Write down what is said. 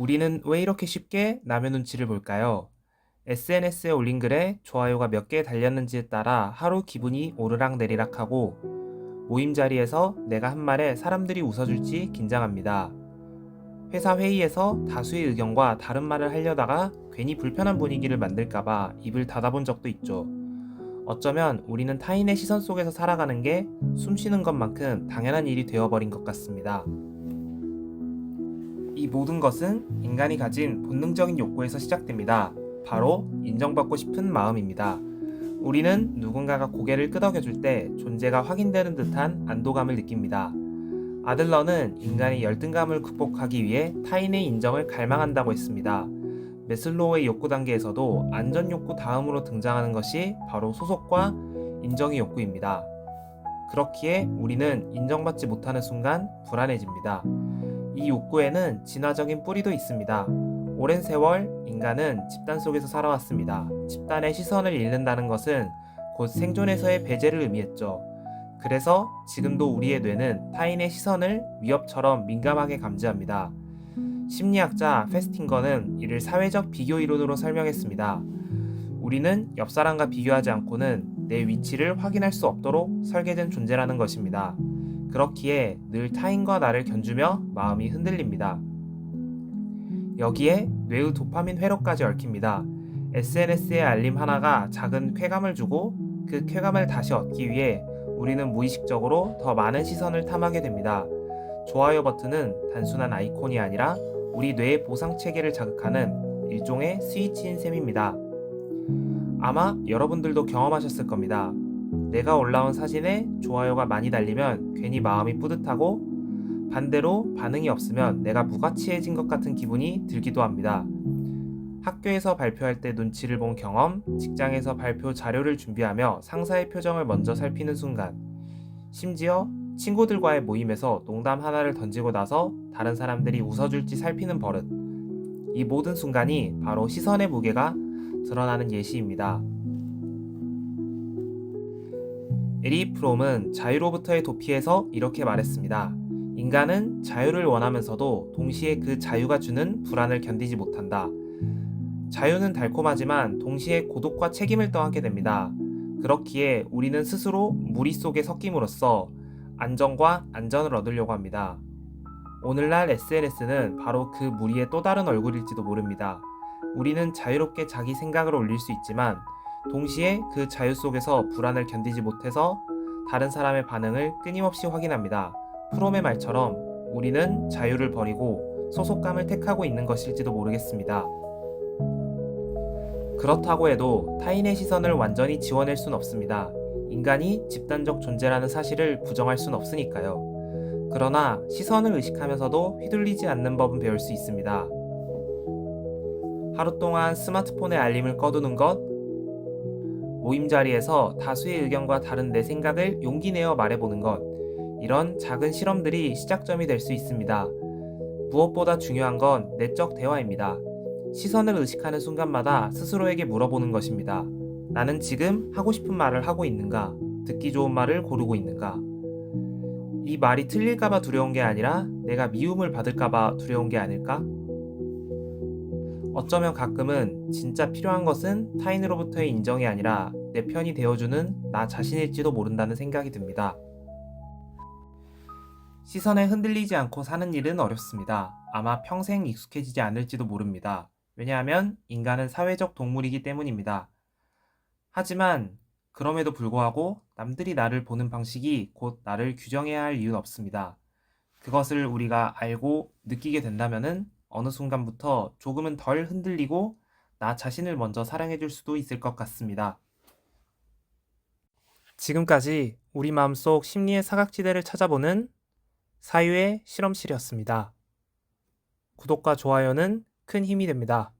우리는 왜 이렇게 쉽게 남의 눈치를 볼까요? SNS에 올린 글에 좋아요가 몇 개 달렸는지에 따라 하루 기분이 오르락 내리락하고 모임 자리에서 내가 한 말에 사람들이 웃어줄지 긴장합니다. 회사 회의에서 다수의 의견과 다른 말을 하려다가 괜히 불편한 분위기를 만들까봐 입을 닫아본 적도 있죠. 어쩌면 우리는 타인의 시선 속에서 살아가는 게 숨 쉬는 것만큼 당연한 일이 되어버린 것 같습니다. 이 모든 것은 인간이 가진 본능적인 욕구에서 시작됩니다. 바로 인정받고 싶은 마음입니다. 우리는 누군가가 고개를 끄덕여줄 때 존재가 확인되는 듯한 안도감을 느낍니다. 아들러는 인간의 열등감을 극복하기 위해 타인의 인정을 갈망한다고 했습니다. 메슬로우의 욕구 단계에서도 안전 욕구 다음으로 등장하는 것이 바로 소속과 인정의 욕구입니다. 그렇기에 우리는 인정받지 못하는 순간 불안해집니다. 이 욕구에는 진화적인 뿌리도 있습니다. 오랜 세월 인간은 집단 속에서 살아왔습니다. 집단의 시선을 잃는다는 것은 곧 생존에서의 배제를 의미했죠. 그래서 지금도 우리의 뇌는 타인의 시선을 위협처럼 민감하게 감지합니다. 심리학자 페스팅거는 이를 사회적 비교 이론으로 설명했습니다. 우리는 옆 사람과 비교하지 않고는 내 위치를 확인할 수 없도록 설계된 존재라는 것입니다. 그렇기에 늘 타인과 나를 견주며 마음이 흔들립니다. 여기에 뇌의 도파민 회로까지 얽힙니다. SNS의 알림 하나가 작은 쾌감을 주고 그 쾌감을 다시 얻기 위해 우리는 무의식적으로 더 많은 시선을 탐하게 됩니다. 좋아요 버튼은 단순한 아이콘이 아니라 우리 뇌의 보상 체계를 자극하는 일종의 스위치인 셈입니다. 아마 여러분들도 경험하셨을 겁니다. 내가 올라온 사진에 좋아요가 많이 달리면 괜히 마음이 뿌듯하고 반대로 반응이 없으면 내가 무가치해진 것 같은 기분이 들기도 합니다. 학교에서 발표할 때 눈치를 본 경험, 직장에서 발표 자료를 준비하며 상사의 표정을 먼저 살피는 순간, 심지어 친구들과의 모임에서 농담 하나를 던지고 나서 다른 사람들이 웃어줄지 살피는 버릇. 이 모든 순간이 바로 시선의 무게가 드러나는 예시입니다. 에리 프롬은 자유로부터의 도피에서 이렇게 말했습니다. 인간은 자유를 원하면서도 동시에 그 자유가 주는 불안을 견디지 못한다. 자유는 달콤하지만 동시에 고독과 책임을 떠안게 됩니다. 그렇기에 우리는 스스로 무리 속에 섞임으로써 안정과 안전을 얻으려고 합니다. 오늘날 SNS는 바로 그 무리의 또 다른 얼굴일지도 모릅니다. 우리는 자유롭게 자기 생각을 올릴 수 있지만 동시에 그 자유 속에서 불안을 견디지 못해서 다른 사람의 반응을 끊임없이 확인합니다. 프롬의 말처럼 우리는 자유를 버리고 소속감을 택하고 있는 것일지도 모르겠습니다. 그렇다고 해도 타인의 시선을 완전히 지워낼 순 없습니다. 인간이 집단적 존재라는 사실을 부정할 순 없으니까요. 그러나 시선을 의식하면서도 휘둘리지 않는 법은 배울 수 있습니다. 하루 동안 스마트폰의 알림을 꺼두는 것, 모임 자리에서 다수의 의견과 다른 내 생각을 용기 내어 말해보는 것, 이런 작은 실험들이 시작점이 될 수 있습니다. 무엇보다 중요한 건 내적 대화입니다. 시선을 의식하는 순간마다 스스로에게 물어보는 것입니다. 나는 지금 하고 싶은 말을 하고 있는가? 듣기 좋은 말을 고르고 있는가? 이 말이 틀릴까봐 두려운 게 아니라 내가 미움을 받을까봐 두려운 게 아닐까? 어쩌면 가끔은 진짜 필요한 것은 타인으로부터의 인정이 아니라 내 편이 되어주는 나 자신일지도 모른다는 생각이 듭니다. 시선에 흔들리지 않고 사는 일은 어렵습니다. 아마 평생 익숙해지지 않을지도 모릅니다. 왜냐하면 인간은 사회적 동물이기 때문입니다. 하지만 그럼에도 불구하고 남들이 나를 보는 방식이 곧 나를 규정해야 할 이유는 없습니다. 그것을 우리가 알고 느끼게 된다면은 어느 순간부터 조금은 덜 흔들리고 나 자신을 먼저 사랑해 줄 수도 있을 것 같습니다. 지금까지 우리 마음속 심리의 사각지대를 찾아보는 사유의 실험실이었습니다. 구독과 좋아요는 큰 힘이 됩니다.